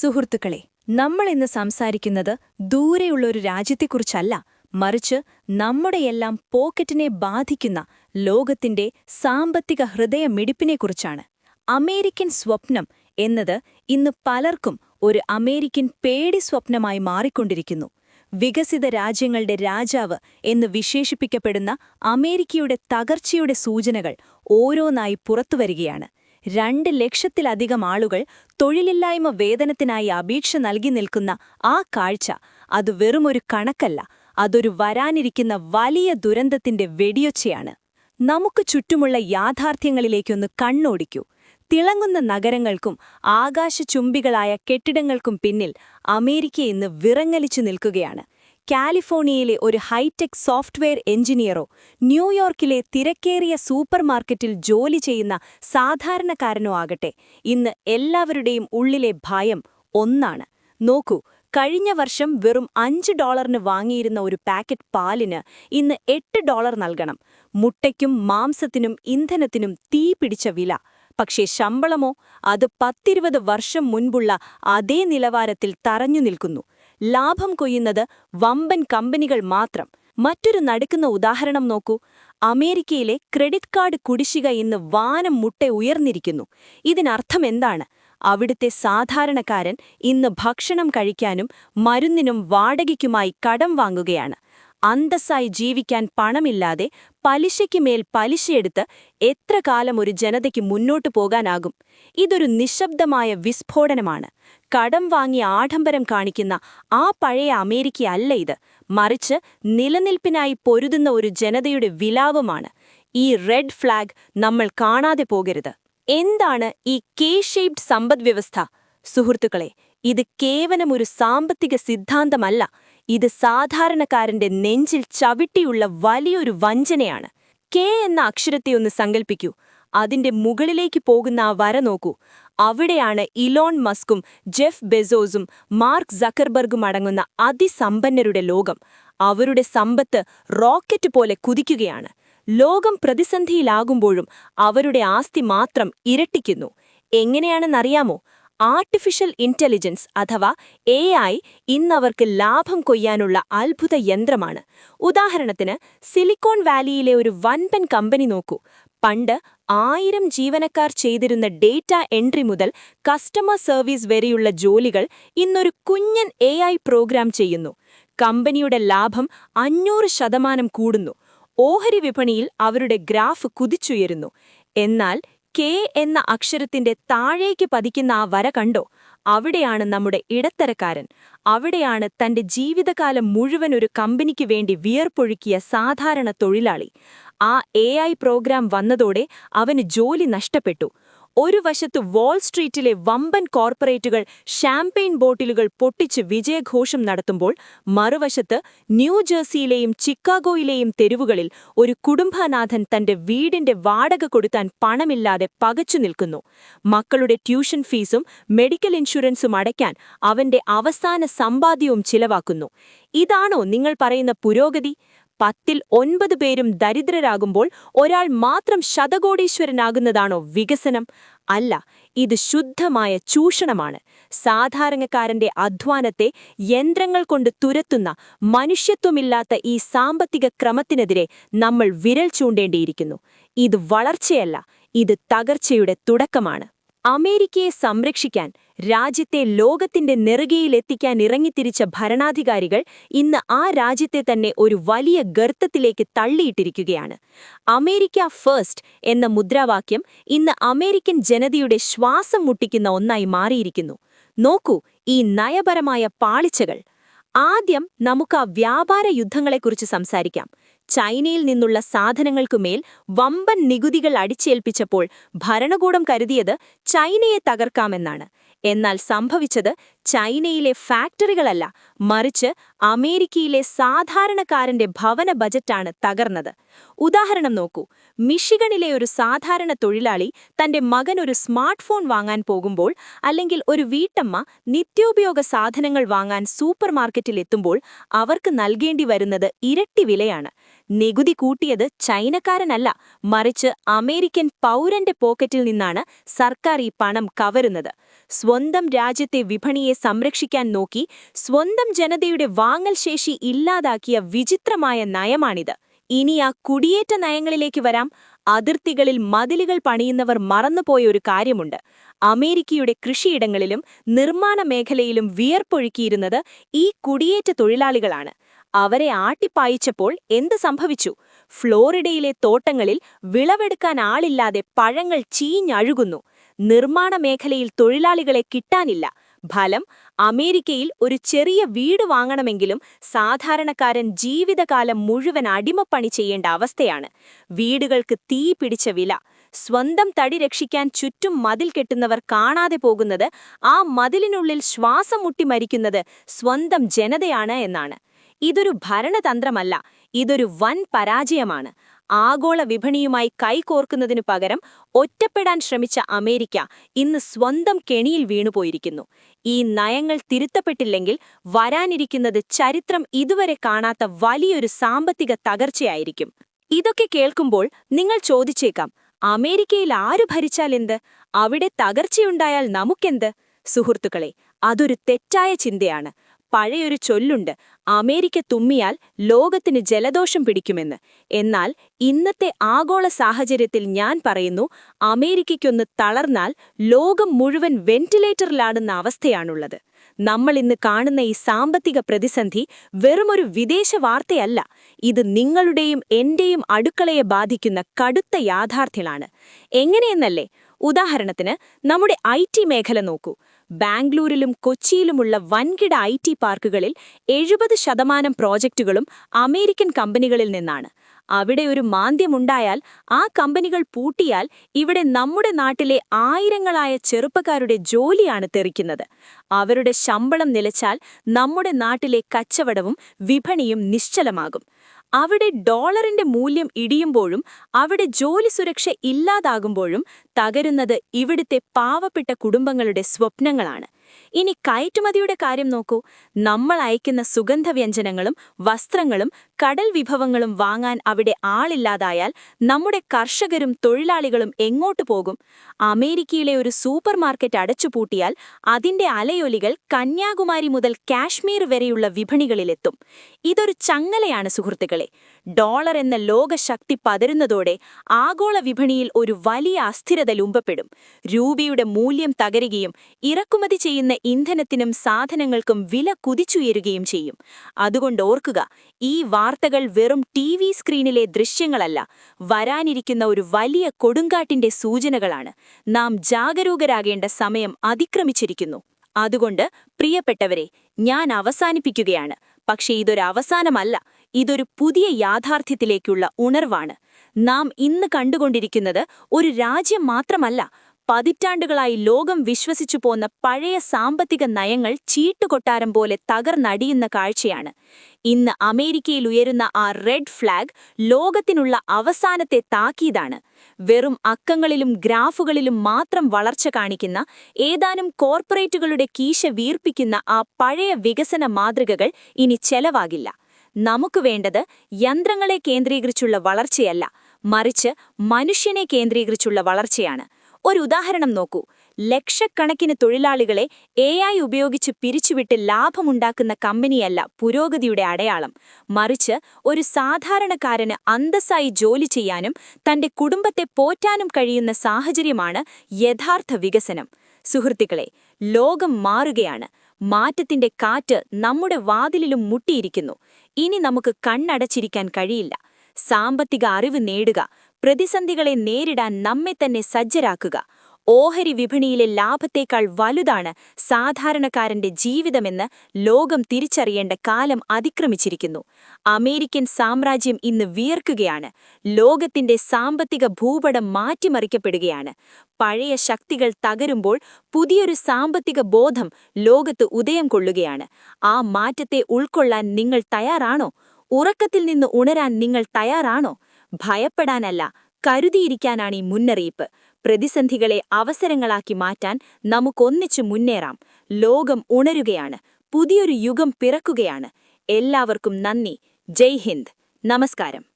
സുഹൃത്തുക്കളെ നമ്മൾ ഇന്ന് സംസാരിക്കുന്നത് ദൂരെയുള്ള ഒരു രാജ്യത്തെക്കുറിച്ചല്ല. മറിച്ച് നമ്മുടെയെല്ലാം പോക്കറ്റിനെ ബാധിക്കുന്ന ലോകത്തിന്റെ സാമ്പത്തിക ഹൃദയമിടിപ്പിനെക്കുറിച്ചാണ്. അമേരിക്കൻ സ്വപ്നം എന്നത് ഇന്ന് പലർക്കും ഒരു അമേരിക്കൻ പേടി സ്വപ്നമായി മാറിക്കൊണ്ടിരിക്കുന്നു. വികസിത രാജ്യങ്ങളുടെ രാജാവ് എന്ന് വിശേഷിപ്പിക്കപ്പെടുന്ന അമേരിക്കയുടെ തകർച്ചയുടെ സൂചനകൾ ഓരോന്നായി പുറത്തുവരികയാണ്. രണ്ട് ലക്ഷത്തിലധികം ആളുകൾ തൊഴിലില്ലായ്മ വേതനത്തിനായി അപേക്ഷ നൽകി നിൽക്കുന്ന ആ കാഴ്ച അത് വെറുമൊരു കണക്കല്ല അതൊരു വരാനിരിക്കുന്ന വലിയ ദുരന്തത്തിന്റെ വെടിയൊച്ചയാണ്. നമുക്ക് ചുറ്റുമുള്ള യാഥാർത്ഥ്യങ്ങളിലേക്കൊന്ന് കണ്ണോടിക്കൂ. തിളങ്ങുന്ന നഗരങ്ങൾക്കും ആകാശചുംബികളായ കെട്ടിടങ്ങൾക്കും പിന്നിൽ അമേരിക്ക ഇന്ന് വിറങ്ങലിച്ചു നിൽക്കുകയാണ്. കാലിഫോർണിയയിലെ ഒരു ഹൈടെക് സോഫ്റ്റ്വെയർ എഞ്ചിനീയറോ ന്യൂയോർക്കിലെ തിരക്കേറിയ സൂപ്പർമാർക്കറ്റിൽ ജോലി ചെയ്യുന്ന സാധാരണക്കാരനോ ആകട്ടെ ഇന്ന് എല്ലാവരുടെയും ഉള്ളിലെ ഭയം ഒന്നാണ്. നോക്കൂ കഴിഞ്ഞ വർഷം വെറും അഞ്ച് ഡോളറിന് വാങ്ങിയിരുന്ന ഒരു പാക്കറ്റ് പാലിന് ഇന്ന് എട്ട് ഡോളർ നൽകണം. മുട്ടയ്ക്കും മാംസത്തിനും ഇന്ധനത്തിനും തീ പിടിച്ച വില. പക്ഷേ ശമ്പളമോ അത് പത്തിരുപത് വർഷം മുൻപുള്ള അതേ നിലവാരത്തിൽ തറഞ്ഞു നിൽക്കുന്നു. ലാഭം കൊയ്യുന്നത് വമ്പൻ കമ്പനികൾ മാത്രം. മറ്റൊരു നടുക്കുന്ന ഉദാഹരണം നോക്കൂ. അമേരിക്കയിലെ ക്രെഡിറ്റ് കാർഡ് കുടിശ്ശിക ഇന്ന് വാനം മുട്ടെ ഉയർന്നിരിക്കുന്നു. ഇതിനർത്ഥം എന്താണ്? അവിടുത്തെ സാധാരണക്കാരൻ ഇന്ന് ഭക്ഷണം കഴിക്കാനും മരുന്നിനും വാടകയ്ക്കുമായി കടം വാങ്ങുകയാണ്. അന്തസ്സായി ജീവിക്കാൻ പണമില്ലാതെ പലിശയ്ക്ക് മേൽ പലിശയെടുത്ത് എത്ര കാലം ഒരു ജനതയ്ക്ക് മുന്നോട്ടു പോകാനാകും? ഇതൊരു നിശബ്ദമായ വിസ്ഫോടനമാണ്. കടം വാങ്ങി ആഡംബരം കാണിക്കുന്ന ആ പഴയ അമേരിക്കയല്ല ഇത്. മറിച്ച് നിലനിൽപ്പിനായി പൊരുതുന്ന ഒരു ജനതയുടെ വിലാപമാണ്. ഈ റെഡ് ഫ്ലാഗ് നമ്മൾ കാണാതെ പോകരുത്. എന്താണ് ഈ കെ ഷേപ്ഡ് സമ്പദ്വ്യവസ്ഥ? സുഹൃത്തുക്കളെ ഇത് കേവലം ഒരു സാമ്പത്തിക സിദ്ധാന്തമല്ല. ഇത് സാധാരണക്കാരന്റെ നെഞ്ചിൽ ചവിട്ടിയുള്ള വലിയൊരു വഞ്ചനയാണ്. കെ എന്ന അക്ഷരത്തെ ഒന്ന് സങ്കൽപ്പിക്കൂ. അതിന്റെ മുകളിലേക്ക് പോകുന്ന ആ വര നോക്കൂ. അവിടെയാണ് ഇലോൺ മസ്കും ജെഫ് ബെസോസും മാർക്ക് സക്കർബർഗും അടങ്ങുന്ന അതിസമ്പന്നരുടെ ലോകം. അവരുടെ സമ്പത്ത് റോക്കറ്റ് പോലെ കുതിക്കുകയാണ്. ലോകം പ്രതിസന്ധിയിലാകുമ്പോഴും അവരുടെ ആസ്തി മാത്രം ഇരട്ടിക്കുന്നു. എങ്ങനെയാണെന്നറിയാമോ? ആർട്ടിഫിഷ്യൽ ഇന്റലിജൻസ് അഥവാ എ ഐ ഇന്നവർക്ക് ലാഭം കൊയ്യാനുള്ള അത്ഭുത യന്ത്രമാണ്. ഉദാഹരണത്തിന് സിലിക്കോൺ വാലിയിലെ ഒരു വൻപൻ കമ്പനി നോക്കൂ. പണ്ട് ആയിരം ജീവനക്കാർ ചെയ്തിരുന്ന ഡേറ്റ എൻട്രി മുതൽ കസ്റ്റമർ സർവീസ് വരെയുള്ള ജോലികൾ ഇന്നൊരു കുഞ്ഞൻ എ പ്രോഗ്രാം ചെയ്യുന്നു. കമ്പനിയുടെ ലാഭം അഞ്ഞൂറ് ശതമാനം കൂടുന്നു. ഓഹരി വിപണിയിൽ അവരുടെ ഗ്രാഫ് കുതിച്ചുയരുന്നു. എന്നാൽ കെ എന്ന അക്ഷരത്തിന്റെ താഴേക്ക് പതിക്കുന്ന ആ വര കണ്ടോ? അവിടെയാണ് നമ്മുടെ ഇടത്തരക്കാരൻ. അവിടെയാണ് തന്റെ ജീവിതകാലം മുഴുവൻ ഒരു കമ്പനിക്ക് വേണ്ടി വിയർപ്പൊഴുക്കിയ സാധാരണ തൊഴിലാളി. ആ എ പ്രോഗ്രാം വന്നതോടെ അവന് ജോലി നഷ്ടപ്പെട്ടു. ഒരു വശത്ത് വാൾ സ്ട്രീറ്റിലെ വമ്പൻ കോർപ്പറേറ്റുകൾ ഷാംപെയിൻ ബോട്ടിലുകൾ പൊട്ടിച്ച് വിജയഘോഷം നടത്തുമ്പോൾ മറുവശത്ത് ന്യൂജേഴ്സിയിലെയും ചിക്കാഗോയിലെയും തെരുവുകളിൽ ഒരു കുടുംബനാഥൻ തന്റെ വീടിന്റെ വാടക കൊടുത്താൻ പണമില്ലാതെ പകച്ചു നിൽക്കുന്നു. മക്കളുടെ ട്യൂഷൻ ഫീസും മെഡിക്കൽ ഇൻഷുറൻസും അടയ്ക്കാൻ അവന്റെ അവസാന സമ്പാദ്യവും ചിലവാക്കുന്നു. ഇതാണോ നിങ്ങൾ പറയുന്ന പുരോഗതി? പത്തിൽ ഒൻപത് പേരും ദരിദ്രരാകുമ്പോൾ ഒരാൾ മാത്രം ശതകോടീശ്വരനാകുന്നതാണോ വികസനം? അല്ല ഇത് ശുദ്ധമായ ചൂഷണമാണ്. സാധാരണക്കാരന്റെ അധ്വാനത്തെ യന്ത്രങ്ങൾ കൊണ്ട് തുരത്തുന്ന മനുഷ്യത്വമില്ലാത്ത ഈ സാമ്പത്തിക ക്രമത്തിനെതിരെ നമ്മൾ വിരൽ ചൂണ്ടേണ്ടിയിരിക്കുന്നു. ഇത് വളർച്ചയല്ല ഇത് തകർച്ചയുടെ തുടക്കമാണ്. അമേരിക്കയെ സംരക്ഷിക്കാൻ രാജ്യത്തെ ലോകത്തിന്റെ നെറുകയിലെത്തിക്കാൻ ഇറങ്ങിത്തിരിച്ച ഭരണാധികാരികൾ ഇന്ന് ആ രാജ്യത്തെ തന്നെ ഒരു വലിയ ഗർത്തത്തിലേക്ക് തള്ളിയിട്ടിരിക്കുകയാണ്. അമേരിക്ക ഫസ്റ്റ് എന്ന മുദ്രാവാക്യം ഇന്ന് അമേരിക്കൻ ജനതയുടെ ശ്വാസം മുട്ടിക്കുന്ന ഒന്നായി മാറിയിരിക്കുന്നു. നോക്കൂ ഈ നയപരമായ പാളിച്ചകൾ. ആദ്യം നമുക്ക് ആ വ്യാപാര യുദ്ധങ്ങളെക്കുറിച്ച് സംസാരിക്കാം. ചൈനയിൽ നിന്നുള്ള സാധനങ്ങൾക്കുമേൽ വമ്പൻ നികുതികൾ അടിച്ചേൽപ്പിച്ചപ്പോൾ ഭരണകൂടം കരുതിയത് ചൈനയെ തകർക്കാമെന്നാണ്. എന്നാൽ സംഭവിച്ചത് ചൈനയിലെ ഫാക്ടറികളല്ല മറിച്ച് അമേരിക്കയിലെ സാധാരണക്കാരന്റെ ഭവന ബജറ്റാണ് തകർന്നത്. ഉദാഹരണം നോക്കൂ മിഷിഗണിലെ ഒരു സാധാരണ തൊഴിലാളി തന്റെ മകൻ ഒരു സ്മാർട്ട് ഫോൺ വാങ്ങാൻ പോകുമ്പോൾ അല്ലെങ്കിൽ ഒരു വീട്ടമ്മ നിത്യോപയോഗ സാധനങ്ങൾ വാങ്ങാൻ സൂപ്പർ മാർക്കറ്റിൽ എത്തുമ്പോൾ അവർക്ക് നൽകേണ്ടി വരുന്നത് ഇരട്ടി വിലയാണ്. നികുതി കൂട്ടിയത് ചൈനക്കാരനല്ല മറിച്ച് അമേരിക്കൻ പൗരന്റെ പോക്കറ്റിൽ നിന്നാണ് സർക്കാർ ഈ പണം കവരുന്നത്. സ്വന്തം രാജ്യത്തെ വിപണിയെ സംരക്ഷിക്കാൻ നോക്കി സ്വന്തം ജനതയുടെ വാങ്ങൽ ശേഷി ഇല്ലാതാക്കിയ വിചിത്രമായ നയമാണിത്. ഇനി ആ കുടിയേറ്റ നയങ്ങളിലേക്ക് വരാം. അതിർത്തികളിൽ മതിലുകൾ പണിയുന്നവർ മറന്നുപോയ ഒരു കാര്യമുണ്ട്. അമേരിക്കയുടെ കൃഷിയിടങ്ങളിലും നിർമ്മാണ മേഖലയിലും വിയർപ്പൊഴുക്കിയിരുന്നത് ഈ കുടിയേറ്റ തൊഴിലാളികളാണ്. അവരെ ആട്ടിപ്പായിച്ചപ്പോൾ എന്ത് സംഭവിച്ചു? ഫ്ലോറിഡയിലെ തോട്ടങ്ങളിൽ വിളവെടുക്കാൻ ആളില്ലാതെ പഴങ്ങൾ ചീഞ്ഞഴുകുന്നു. നിർമ്മാണ മേഖലയിൽ തൊഴിലാളികളെ കിട്ടാനില്ല. ഫലം അമേരിക്കയിൽ ഒരു ചെറിയ വീട് വാങ്ങണമെങ്കിലും സാധാരണക്കാരൻ ജീവിതകാലം മുഴുവൻ അടിമപ്പണി ചെയ്യേണ്ട അവസ്ഥയാണ്. വീടുകൾക്ക് തീ പിടിച്ച വില സ്വന്തം തടി രക്ഷിക്കാൻ ചുറ്റും മതിൽ കെട്ടുന്നവർ കാണാതെ പോകുന്നത് ആ മതിലിനുള്ളിൽ ശ്വാസം മുട്ടി മരിക്കുന്നത് സ്വന്തം ജനതയാണ് എന്നാണ്. ഇതൊരു ഭരണതന്ത്രമല്ല ഇതൊരു വൻ പരാജയമാണ്. ആഗോള വിപണിയുമായി കൈകോർക്കുന്നതിനു പകരം ഒറ്റപ്പെടാൻ ശ്രമിച്ച അമേരിക്ക ഇന്ന് സ്വന്തം കെണിയിൽ വീണുപോയിരിക്കുന്നു. ഈ നയങ്ങൾ തിരുത്തപ്പെട്ടില്ലെങ്കിൽ വരാനിരിക്കുന്നത് ചരിത്രം ഇതുവരെ കാണാത്ത വലിയൊരു സാമ്പത്തിക തകർച്ചയായിരിക്കും. ഇതൊക്കെ കേൾക്കുമ്പോൾ നിങ്ങൾ ചോദിച്ചേക്കാം അമേരിക്കയിൽ ആരു ഭരിച്ചാലെന്ത് അവിടെ തകർച്ചയുണ്ടായാൽ നമുക്കെന്ത്? സുഹൃത്തുക്കളെ അതൊരു തെറ്റായ ചിന്തയാണ്. പഴയൊരു ചൊല്ലുണ്ട്. അമേരിക്ക തുമ്മിയാൽ ലോകത്തിന് ജലദോഷം പിടിക്കുമെന്ന്. എന്നാൽ ഇന്നത്തെ ആഗോള സാഹചര്യത്തിൽ ഞാൻ പറയുന്നു അമേരിക്കയ്ക്കൊന്ന് തളർന്നാൽ ലോകം മുഴുവൻ വെന്റിലേറ്ററിലാടുന്ന അവസ്ഥയാണുള്ളത്. നമ്മൾ ഇന്ന് കാണുന്ന ഈ സാമ്പത്തിക പ്രതിസന്ധി വെറുമൊരു വിദേശ വാർത്തയല്ല. ഇത് നിങ്ങളുടെയും എന്റെയും അടുക്കളയെ ബാധിക്കുന്ന കടുത്ത യാഥാർത്ഥ്യമാണ്. എങ്ങനെയെന്നല്ലേ? ഉദാഹരണത്തിന് നമ്മുടെ ഐ മേഖല നോക്കൂ. ബാംഗ്ലൂരിലും കൊച്ചിയിലുമുള്ള വൻകിട ഐ ടി പാർക്കുകളിൽ എഴുപത് ശതമാനം പ്രോജക്റ്റുകളും അമേരിക്കൻ കമ്പനികളിൽ നിന്നാണ്. അവിടെ ഒരു മാന്ദ്യമുണ്ടായാൽ ആ കമ്പനികൾ പൂട്ടിയാൽ ഇവിടെ നമ്മുടെ നാട്ടിലെ ആയിരങ്ങളായ ചെറുപ്പക്കാരുടെ ജോലിയാണ് തെറിക്കുന്നത്. അവരുടെ ശമ്പളം നിലച്ചാൽ നമ്മുടെ നാട്ടിലെ കച്ചവടവും വിപണിയും നിശ്ചലമാകും. അവിടെ ഡോളറിന്റെ മൂല്യം ഇടിയുമ്പോഴും അവിടെ ജോലി സുരക്ഷ ഇല്ലാതാകുമ്പോഴും തകരുന്നത് ഇവിടുത്തെ പാവപ്പെട്ട കുടുംബങ്ങളുടെ സ്വപ്നങ്ങളാണ്. ഇനി കയറ്റുമതിയുടെ കാര്യം നോക്കൂ. നമ്മൾ അയക്കുന്ന സുഗന്ധവ്യഞ്ജനങ്ങളും വസ്ത്രങ്ങളും കടൽ വിഭവങ്ങളും വാങ്ങാൻ അവിടെ ആളില്ലാതായാൽ നമ്മുടെ കർഷകരും തൊഴിലാളികളും എങ്ങോട്ട് പോകും? അമേരിക്കയിലെ ഒരു സൂപ്പർ മാർക്കറ്റ് അടച്ചുപൂട്ടിയാൽ അതിന്റെ അലയൊലികൾ കന്യാകുമാരി മുതൽ കാശ്മീർ വരെയുള്ള വിപണികളിലെത്തും. ഇതൊരു ചങ്ങലയാണ് സുഹൃത്തുക്കളെ. ഡോളർ എന്ന ലോകശക്തി പതരുന്നതോടെ ആഗോള വിപണിയിൽ ഒരു വലിയ അസ്ഥിരത ലുമ്പപ്പെടും രൂപയുടെ മൂല്യം തകരുകയും ഇറക്കുമതി ചെയ്യുന്ന ഇന്ധനത്തിനും സാധനങ്ങൾക്കും വില കുതിച്ചുയരുകയും ചെയ്യും. അതുകൊണ്ട് ഓർക്കുക ഈ വാർത്തകൾ വെറും ടി സ്ക്രീനിലെ ദൃശ്യങ്ങളല്ല വരാനിരിക്കുന്ന ഒരു വലിയ കൊടുങ്കാട്ടിന്റെ സൂചനകളാണ്. നാം ജാഗരൂകരാകേണ്ട സമയം അതിക്രമിച്ചിരിക്കുന്നു. അതുകൊണ്ട് പ്രിയപ്പെട്ടവരെ ഞാൻ അവസാനിപ്പിക്കുകയാണ്. പക്ഷേ ഇതൊരു അവസാനമല്ല ഇതൊരു പുതിയ യാഥാർത്ഥ്യത്തിലേക്കുള്ള ഉണർവാണ്. നാം ഇന്ന് കണ്ടുകൊണ്ടിരിക്കുന്നത് ഒരു രാജ്യം മാത്രമല്ല പതിറ്റാണ്ടുകളായി ലോകം വിശ്വസിച്ചു പോന്ന പഴയ സാമ്പത്തിക നയങ്ങൾ ചീട്ടുകൊട്ടാരം പോലെ തകർന്നടിയുന്ന കാഴ്ചയാണ്. ഇന്ന് അമേരിക്കയിൽ ഉയരുന്ന ആ റെഡ് ഫ്ലാഗ് ലോകത്തിനുള്ള അവസാനത്തെ താക്കീതാണ്. വെറും അക്കങ്ങളിലും ഗ്രാഫുകളിലും മാത്രം വളർച്ച കാണിക്കുന്ന ഏതാനും കോർപ്പറേറ്റുകളുടെ കീശ വീർപ്പിക്കുന്ന ആ പഴയ വികസന മാതൃകകൾ ഇനി ചെലവാകില്ല. നമുക്ക് വേണ്ടത് യന്ത്രങ്ങളെ കേന്ദ്രീകരിച്ചുള്ള വളർച്ചയല്ല മറിച്ച് മനുഷ്യനെ കേന്ദ്രീകരിച്ചുള്ള വളർച്ചയാണ്. ഒരു ഉദാഹരണം നോക്കൂ. ലക്ഷക്കണക്കിന് തൊഴിലാളികളെ എ ഐ ഉപയോഗിച്ച് പിരിച്ചുവിട്ട് ലാഭമുണ്ടാക്കുന്ന കമ്പനിയല്ല പുരോഗതിയുടെ അടയാളം. മറിച്ച് ഒരു സാധാരണക്കാരന് അന്തസ്സായി ജോലി ചെയ്യാനും തന്റെ കുടുംബത്തെ പോറ്റാനും കഴിയുന്ന സാഹചര്യമാണ് യഥാർത്ഥ വികസനം. സുഹൃത്തുക്കളെ ലോകം മാറുകയാണ്. മാറ്റത്തിന്റെ കാറ്റ് നമ്മുടെ വാതിലിലും മുട്ടിയിരിക്കുന്നു. ഇനി നമുക്ക് കണ്ണടച്ചിരിക്കാൻ കഴിയില്ല. സാമ്പത്തിക അറിവ് നേടുക പ്രതിസന്ധികളെ നേരിടാൻ നമ്മെ തന്നെ സജ്ജരാക്കുക. ഓഹരി വിപണിയിലെ ലാഭത്തേക്കാൾ വലുതാണ് സാധാരണക്കാരന്റെ ജീവിതമെന്ന് ലോകം തിരിച്ചറിയേണ്ട കാലം അതിക്രമിച്ചിരിക്കുന്നു. അമേരിക്കൻ സാമ്രാജ്യം ഇന്ന് വിയർക്കുകയാണ്. ലോകത്തിന്റെ സാമ്പത്തിക ഭൂപടം മാറ്റിമറിക്കപ്പെടുകയാണ്. പഴയ ശക്തികൾ തകരുമ്പോൾ പുതിയൊരു സാമ്പത്തിക ബോധം ലോകത്ത് ഉദയം കൊള്ളുകയാണ്. ആ മാറ്റത്തെ ഉൾക്കൊള്ളാൻ നിങ്ങൾ തയ്യാറാണോ? ഉറക്കത്തിൽ നിന്ന് ഉണരാൻ നിങ്ങൾ തയ്യാറാണോ? ഭയപ്പെടാനല്ല കരുതിയിരിക്കാനാണ് ഈ മുന്നറിയിപ്പ്. പ്രതിസന്ധികളെ അവസരങ്ങളാക്കി മാറ്റാൻ നമുക്കൊന്നിച്ചു മുന്നേറാം. ലോകം ഉണരുകയാണ്. പുതിയൊരു യുഗം പിറക്കുകയാണ്. എല്ലാവർക്കും നന്ദി. ജയ് ഹിന്ദ്. നമസ്കാരം.